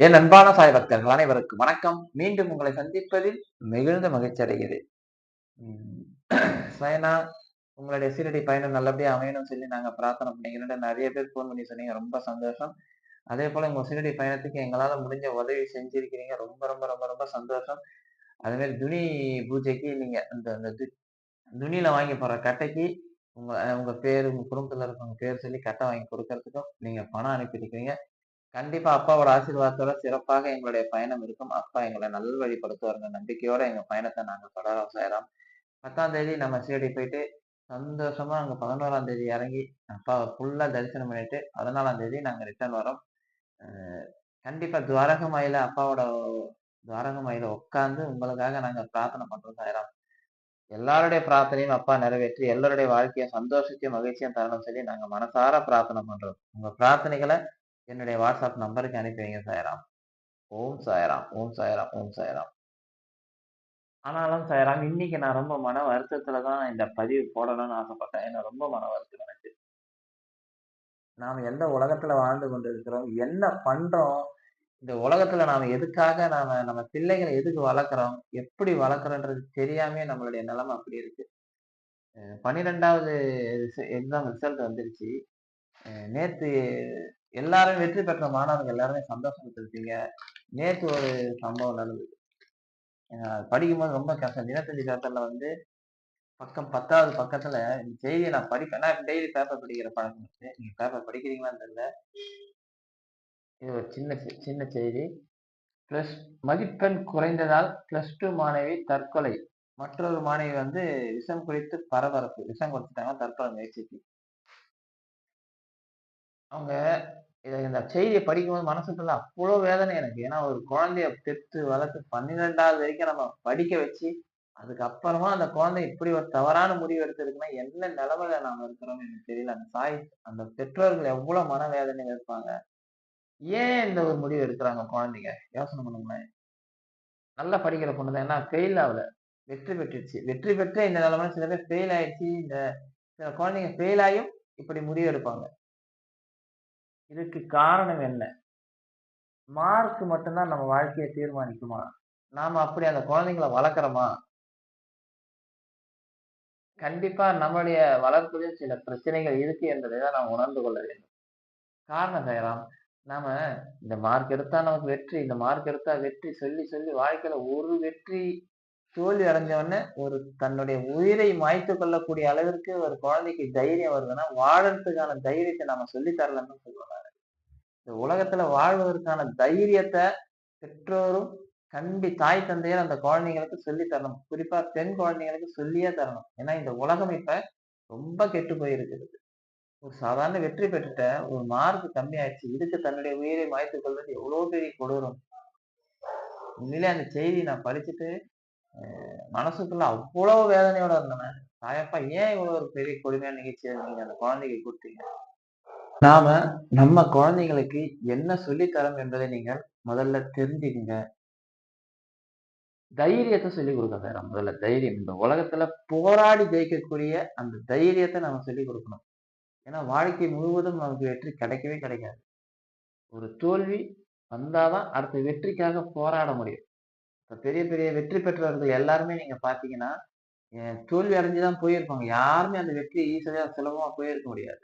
என் அன்பான சாய் பக்தர்கள் அனைவருக்கும் வணக்கம். மீண்டும் உங்களை சந்திப்பதில் மிகுந்த மகிழ்ச்சி அடைகிறது. சயனா உங்களுடைய சீரடி பயணம் நல்லபடியாக அமையணும்னு சொல்லி நாங்கள் பிரார்த்தனை பண்ணிக்கிறோம் நிறைய பேர் ஃபோன் பண்ணி சொன்னீங்க. ரொம்ப சந்தோஷம். அதே போல உங்கள் சீரடி பயணத்துக்கு எங்களால் முடிஞ்ச உதவி செஞ்சிருக்கிறீங்க. ரொம்ப ரொம்ப ரொம்ப ரொம்ப சந்தோஷம். அதுமாரி துணி பூஜைக்கு நீங்க அந்த அந்த து- துணியில வாங்கி போற கட்டைக்கு உங்க உங்கள் உங்க பேர் உங்க குடும்பத்தில் இருக்கவங்க பேர் சொல்லி கட்டை வாங்கி கொடுக்கறதுக்கும் நீங்க பணம் அனுப்பியிருக்கீங்க கண்டிப்பா அப்பாவோட ஆசீர்வாதத்தோட சிறப்பாக எங்களுடைய பயணம் இருக்கும். அப்பா எங்களை நல்வழிப்படுத்துவாருங்க நம்பிக்கையோட எங்க பயணத்தை நாங்க தொடரோம். சேரோம் பத்தாம் தேதி நம்ம சீரடி போயிட்டு சந்தோஷமா அங்க பதினோராம் தேதி இறங்கி அப்பாவை ஃபுல்லா தரிசனம் பண்ணிட்டு பதினாலாம் தேதி நாங்க ரிட்டர்ன் வரோம். அஹ் கண்டிப்பா துவாரகமாயில அப்பாவோட துவாரகமாயில உட்கார்ந்து உங்களுக்காக நாங்க பிரார்த்தனை பண்றோம் சாயிரம். எல்லாருடைய பிரார்த்தனையும் அப்பா நிறைவேற்றி எல்லாருடைய வாழ்க்கையை சந்தோஷத்தையும் மகிழ்ச்சியும் தரணும் சொல்லி நாங்க மனசார பிரார்த்தனை பண்றோம். உங்க பிரார்த்தனைகளை என்னுடைய வாட்ஸ்அப் நம்பருக்கு அனுப்பி வைங்க சாயராம். ஓம் சாயராம் ஓம் சாயராம் ஓம் சாயராம். ஆனாலும் சாயராம் இன்னைக்கு நான் ரொம்ப மன வருத்தத்துல தான் இந்த பதிவு போடணும்னு ஆசைப்பட்டேன். ஏன்னா ரொம்ப மன வருத்தம் எனக்கு. நாம் எந்த உலகத்துல வாழ்ந்து கொண்டிருக்கிறோம் என்ன பண்றோம் இந்த உலகத்துல நாம எதுக்காக நாம நம்ம பிள்ளைகளை எதுக்கு வளர்க்குறோம் எப்படி வளர்க்குறோன்றது தெரியாமே நம்மளுடைய நிலைமை அப்படி இருக்கு. பன்னிரெண்டாவது எக்ஸாம் ரிசல்ட் வந்துருச்சு. நேற்று எல்லாரும் வெற்றி பெற்ற மாணவர்கள் எல்லாருமே சந்தோஷப்பட்டிருப்பீங்க. நேற்று ஒரு சம்பவம் நடந்தது. படிக்கும்போது ரொம்ப கஷ்டம். தினத்தந்தி பேப்பர்ல வந்து பக்கம் பத்தாவது பக்கத்துல இந்த செய்தியை நான் படிப்பேன். நான் டெய்லி பேப்பர் படிக்கிற பழக்கம் இருக்கு. நீங்க பேப்பர் படிக்கிறீங்களான்னு தெரியல. இது ஒரு சின்ன செ- சின்ன செய்தி. பிளஸ் மதிப்பெண் குறைந்ததால் பிளஸ் டூ மாணவி தற்கொலை. மற்றொரு மாணவி வந்து விஷம் குறித்து பரபரப்பு. விஷம் கொடுத்துட்டாங்க தற்கொலை முயற்சிக்கு. அவங்க இதை இந்த செய்தியை படிக்கும்போது மனசுக்குள்ள அவ்வளோ வேதனை எனக்கு. ஏன்னா ஒரு குழந்தைய பெற்று வளர்த்து பன்னிரெண்டாவது வரைக்கும் நம்ம படிக்க வச்சு அதுக்கப்புறமா அந்த குழந்தை இப்படி ஒரு தவறான முடிவு எடுத்திருக்குன்னா என்ன நிலைமையில நாம இருக்கிறோம்னு எனக்கு தெரியல. அந்த தாய் அந்த பெற்றோர்கள் எவ்வளவு மனவேதனையில இருப்பாங்க. ஏன் இந்த ஒரு முடிவு எடுக்கிறாங்க குழந்தைங்க? யோசனை பண்ணுங்களேன். நல்லா படிக்கிற பொண்ணு தான். ஏன்னா ஃபெயில் ஆகல. வெற்றி பெற்றுச்சு. வெற்றி பெற்ற இந்த நிலமையில சில பேர் ஃபெயில் ஆயிடுச்சு. இந்த சில குழந்தைங்க ஃபெயில் ஆகியும் இப்படி முடிவு எடுப்பாங்க. இதுக்கு காரணம் என்ன? மார்க் மட்டும்தான் நம்ம வாழ்க்கையை தீர்மானிக்குமா? நாம அப்படி அந்த குழந்தைங்களை வளர்க்குறோமா? கண்டிப்பா நம்மளுடைய வளர்ப்புலையும் சில பிரச்சனைகள் இருக்கு என்பதை தான் நாம் உணர்ந்து கொள்ள வேண்டும். காரணம் செய்யலாம் நாம இந்த மார்க் எடுத்தா நமக்கு வெற்றி இந்த மார்க் எடுத்தா வெற்றி சொல்லி சொல்லி வாழ்க்கையில ஒரு வெற்றி தோல்வி அடைஞ்சவொடனே ஒரு தன்னுடைய உயிரை மாய்த்து கொள்ளக்கூடிய அளவிற்கு ஒரு குழந்தைக்கு தைரியம் வருதுன்னா வாழறதுக்கான தைரியத்தை நாம சொல்லி தரலன்னு சொல்லுவாங்க. இந்த உலகத்துல வாழ்வதற்கான தைரியத்தை பெற்றோரும் கண்டி தாய் தந்தையர் அந்த குழந்தைங்களுக்கு சொல்லி தரணும். குறிப்பா பெண் குழந்தைங்களுக்கு சொல்லியே தரணும். ஏன்னா இந்த உலகம் இப்ப ரொம்ப கெட்டு போயிருக்கிறது ஒரு சாதாரண வெற்றி பெற்றுட்ட ஒரு மார்க் கம்மி ஆயிடுச்சு இதுக்கு தன்னுடைய உயிரை மாய்த்து கொள்வது எவ்வளவு பெரிய கொடூரம். உண்மையிலே அந்த செய்தி நான் படிச்சுட்டு மனசுக்குள்ள அவ்வளவு வேதனையோட இருந்தேன். தாயப்பா ஏன் இவ்வளவு ஒரு பெரிய கொடுமையான நிகழ்ச்சியை நீங்க அந்த குழந்தைக்கு கொடுத்தீங்க? நாம நம்ம குழந்தைங்களுக்கு என்ன சொல்லித் தரோம் என்பதை நீங்கள் முதல்ல தெரிஞ்சுக்குங்க. தைரியத்தை சொல்லி கொடுக்க வேற முதல்ல தைரியம். இந்த உலகத்துல போராடி ஜெயிக்கக்கூடிய அந்த தைரியத்தை நம்ம சொல்லி கொடுக்கணும். ஏன்னா வாழ்க்கை முழுவதும் நமக்கு வெற்றி கிடைக்கவே கிடைக்காது. ஒரு தோல்வி வந்தாதான் அடுத்த வெற்றிக்காக போராட முடியும். பெரிய பெரிய வெற்றி பெற்றவர்கள் எல்லாருமே நீங்க பாத்தீங்கன்னா தோல்வி அடைஞ்சுதான் போயிருப்பாங்க. யாருமே அந்த வெற்றி ஈஸியா சுலபமா போயிருக்க முடியாது.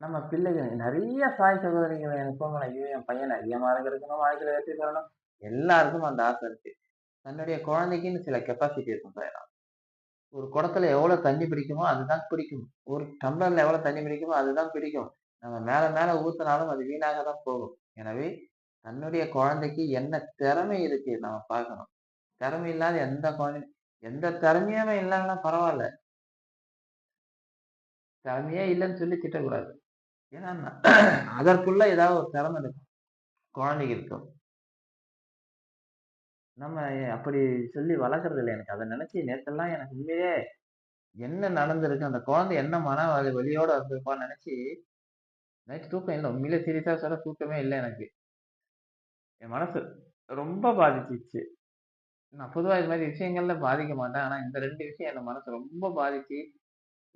நம்ம பிள்ளைகள் நிறைய சாய் சகோதரிகள் எனக்கு போங்க ஐயோ என் பையன் நிறைய மார்க் இருக்கணும் வாழ்க்கையில வெற்றி பெறணும். எல்லாருக்கும் அந்த ஆசை இருக்கு. தன்னுடைய குழந்தைக்குன்னு சில கெப்பாசிட்டி இருக்கும் சார் ஒரு குடத்துல எவ்வளவு தண்ணி பிடிக்குமோ அதுதான் பிடிக்கும். ஒரு டம்ளர்ல எவ்வளவு தண்ணி பிடிக்குமோ அதுதான் பிடிக்கும். நம்ம மேல மேல ஊத்தினாலும் அது வீணாக தான் போகும். எனவே தன்னுடைய குழந்தைக்கு என்ன திறமை இருக்கு நம்ம பார்க்கணும். திறமை இல்லாத எந்த குழந்தை எந்த திறமையுமே இல்லைன்னா பரவாயில்ல. திறமையே இல்லைன்னு சொல்லி திட்டக்கூடாது. ஏன்னா அதற்குள்ள ஏதாவது ஒரு திறமை இருக்கும் குழந்தைக்கு இருக்கும். நம்ம அப்படி சொல்லி வளர்க்கறது இல்லை. எனக்கு அதை நினைச்சு நேத்தெல்லாம் எனக்கு உண்மையிலே என்ன நடந்திருக்கு அந்த குழந்தை என்ன மன வலி வலியோட இருந்திருப்பான்னு நினைச்சு நைட் தூக்கம் இல்லை. உண்மையிலே சிரித்தா சொல்ல தூக்கமே இல்லை எனக்கு. என் மனசு ரொம்ப பாதிச்சிச்சு நான் பொதுவாக இது மாதிரி விஷயங்கள்ல பாதிக்க மாட்டேன் ஆனால் இந்த ரெண்டு விஷயம் என் மனசு ரொம்ப பாதிச்சு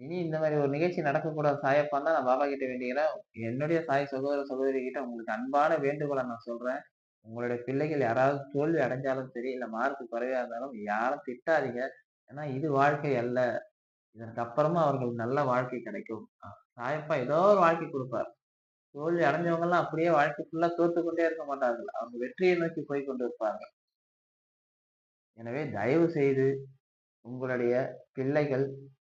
இனி இந்த மாதிரி ஒரு நிகழ்ச்சி நடக்கக்கூடாது சாயப்பான்னு தான் நான் பாபா கிட்ட வேண்டிக்கிறேன். என்னுடைய சாய் சகோதர, சகோதரி கிட்ட உங்களுக்கு அன்பான வேண்டுகோளை நான் சொல்றேன். உங்களுடைய பிள்ளைகள் யாராவது தோல்வி அடைஞ்சாலும் சரி, இல்லை மார்க் குறைவா இருந்தாலும் யாரும் திட்டாதீங்க. ஏன்னா இது வாழ்க்கை அல்ல. இதற்கு அப்புறமா அவர்களுக்கு நல்ல வாழ்க்கை கிடைக்கும். சாயப்பா ஏதோ ஒரு வாழ்க்கை கொடுப்பார் தோல்வி அடைஞ்சவங்க எல்லாம் அப்படியே வாழ்க்கை ஃபுல்லா தோத்து கொண்டே இருக்க மாட்டார்கள். அவங்க வெற்றியை நோக்கி போய்க் இருப்பாங்க எனவே தயவு செய்து உங்களுடைய பிள்ளைகள்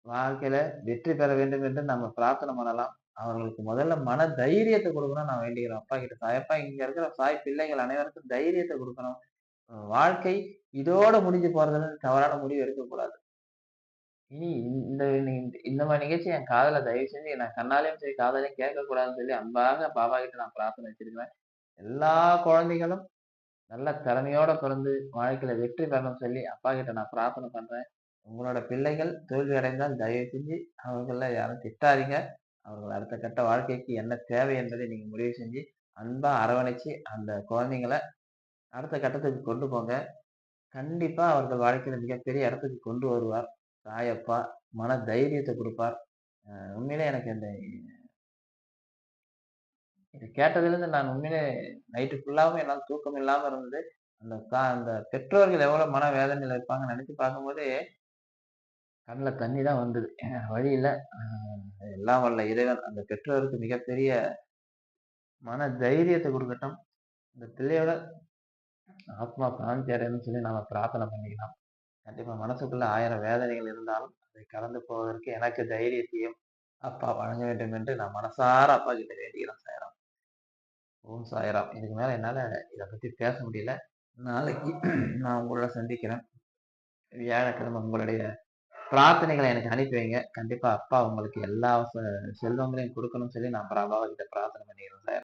வாழ்க்கையில வெற்றி பெற வேண்டும் என்று நம்ம பிரார்த்தனை பண்ணலாம். அவர்களுக்கு முதல்ல மன தைரியத்தை கொடுக்கணும் நான் வேண்டிக்கிறேன் அப்பா கிட்ட. சாயப்பா இங்க இருக்கிற சாய் பிள்ளைகள் அனைவருக்கும் தைரியத்தை கொடுக்கணும் வாழ்க்கை இதோட முடிஞ்சு போறதுன்னு தவறான முடிவு எடுக்கக்கூடாது. இனி இந்த இந்த மாதிரி நிகழ்ச்சி என் காதுல தயவு செஞ்சு நான் கண்ணாலையும் சரி, காதாலயும் கேட்கக்கூடாதுன்னு சொல்லி அன்பாக பாபா கிட்ட நான் பிரார்த்தனை வச்சிருக்கிறேன். எல்லா குழந்தைகளும் நல்ல திறமையோட பிறந்து வாழ்க்கையில வெற்றி பெறணும்னு சொல்லி அப்பா கிட்ட நான் பிரார்த்தனை பண்றேன். உங்களோட பிள்ளைகள் தோல்வி அடைந்தால் தயவு செஞ்சு அவர்கள யாரும் திட்டாதீங்க. அவர்கள் அடுத்த கட்ட வாழ்க்கைக்கு என்ன தேவை என்பதை நீங்க முடிவு செஞ்சு, அன்பா அரவணைச்சு அந்த குழந்தைங்கள அடுத்த கட்டத்துக்கு கொண்டு போங்க. கண்டிப்பா அவர்கள் வாழ்க்கையில மிகப்பெரிய இடத்துக்கு கொண்டு வருவார். தாயப்பா மன தைரியத்தை கொடுப்பார் உண்மையிலே எனக்கு இந்த இதை கேட்டதுலேருந்து நான் உண்மையிலே நைட்டு ஃபுல்லாவும் என்னால் தூக்கம் இல்லாமல் இருந்தது. அந்த கா அந்த பெற்றோர்கள் எவ்வளோ மன வேதனையில் இருப்பாங்கன்னு நினச்சி பார்க்கும்போதே கண்ணில் தண்ணி தான் வந்தது. வழியில் எல்லாம் வல்ல இறைவன் அந்த பெற்றோருக்கு மிகப்பெரிய மன தைரியத்தை கொடுக்கட்டும் இந்த பிள்ளையோட ஆத்மா சாந்தி அடையணும்னு சொல்லி நாம் பிரார்த்தனை பண்ணிக்கலாம். கண்டிப்பா மனசுக்குள்ள ஆயிரம் வேதனைகள் இருந்தாலும், அதை கடந்து போவதற்கு எனக்கு தைரியத்தையும் அப்பா வழங்க வேண்டும் என்று நான் மனசார அப்பா கிட்ட வேண்டிக்கிறேன் சாய்ராம். ஓம் சாய்ராம். இதுக்கு மேல என்னால இதை பத்தி பேச முடியல. நாளைக்கு நான் உங்களோட சந்திக்கிறேன். வியாழக்கிழமை உங்களுடைய பிரார்த்தனைகளை எனக்கு அனுப்பி வைங்க. கண்டிப்பா அப்பா உங்களுக்கு எல்லா செல்வங்களையும் கொடுக்கணும்னு சொல்லி நான் பாபா கிட்ட பிரார்த்தனை பண்ணிக்கிறேன் சார்.